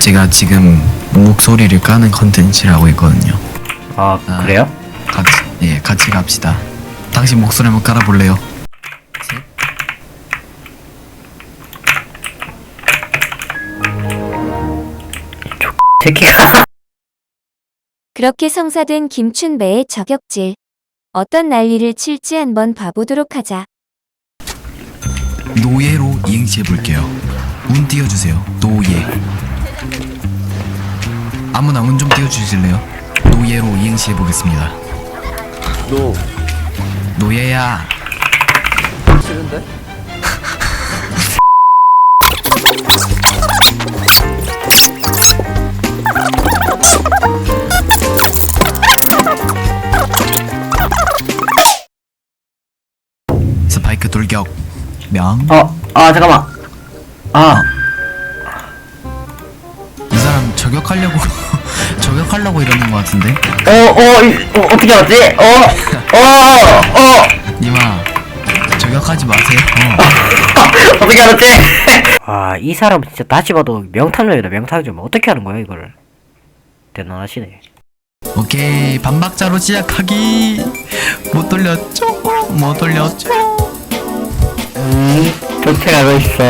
제가 지금 목소리를 까는 컨텐츠를 하고 있거든요. 아 아. 그래요? 같이 예 같이 갑시다. 당신 목소리 한번 깔아볼래요? 새끼가 그렇게 성사된 김춘배의 저격질. 어떤 난리를 칠지 한번 봐보도록 하자. 노예로 이행시 해 볼게요. 운 띄워주세요. 노예. 아무나 운 좀 띄워주실래요? 노예로 이행시 해 보겠습니다. 노 노예야. 싫은데? 스파이크 돌격. 명. 어, 아 잠깐만. 아, 이 사람 저격하려고 저격하려고 이러는 것 같은데. 어, 어, 이, 어 어떻게 알았지? 어, 어, 어, 님아 저격하지 마세요. 어. 어떻게 알았지? 아, 이 사람 진짜 다시 봐도 명탐정이다, 명탐정. 어떻게 하는 거야 이거를? 대단하시네. 오케이 반박자로 시작하기. 못 돌렸죠? 못 돌렸죠? 음, 교체하고 있어.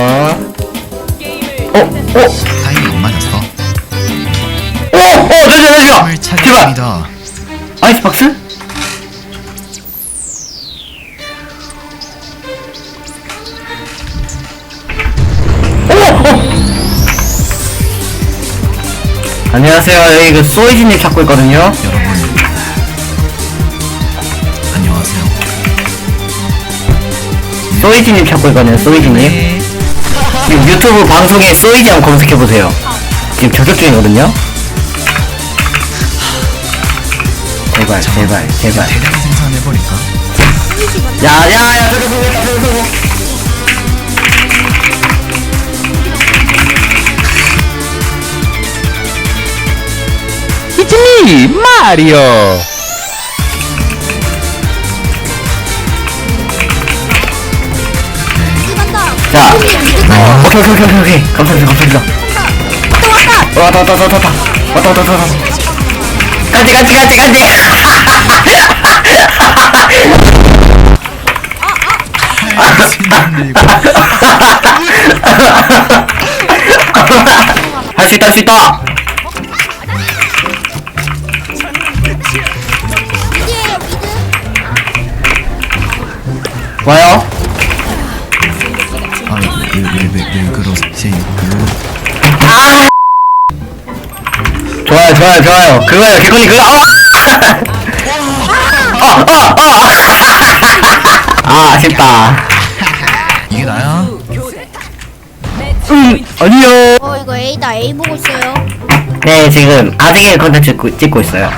어, 어, 타이밍 안 맞았어. 어, 어, 잠시만, 잠시만. 을 제발. 찾았습니다. 아이스박스? 오! 어! 안녕하세요. 여기 그 소이지님 찾고 있거든요. 여러분 소이지님 찾고 있거든요. 소이지님. 네. 지금 유튜브 방송에 소이지 한번 검색해보세요. 지금 저격 중이거든요. 제발, 제발, 제발. 대량 생산해버릴까? 야, 야, 야, 저기 보겠다, 저기 보고. It's me, Mario! 자, 어, 오케이, 오케이, 오케이, 오케이. 감사합니다, 감사합니다. 왔다, 왔다, 왔다, 왔다, 왔다, 왔다, 왔다, 왔다, 왔다. 간지, 간지, 간지, 간지. 할수 있다, 할 수 있다. 와요? 그 좋아요, 좋아요, 좋아요. 그거요, 개콘이 그거. 어, 어, 어, 어. 아, 아쉽다. 이게 나야? 음, 아니요. 어 이거 A다 A 보고 있어요. 네, 지금 아직의 컨텐츠 찍고, 찍고 있어요.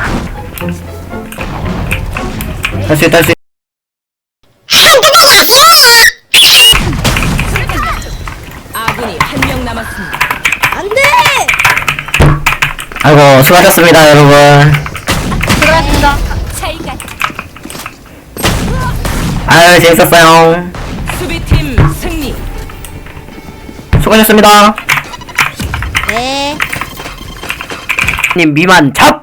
할수 있다, 할수 한명 남았습니다. 안 돼. 아이고, 수고하셨습니다, 여러분. 들어갔습니다. 아유, 재밌었어요. 수비팀 승리. 수고하셨습니다. 네. 님, 미만 잡!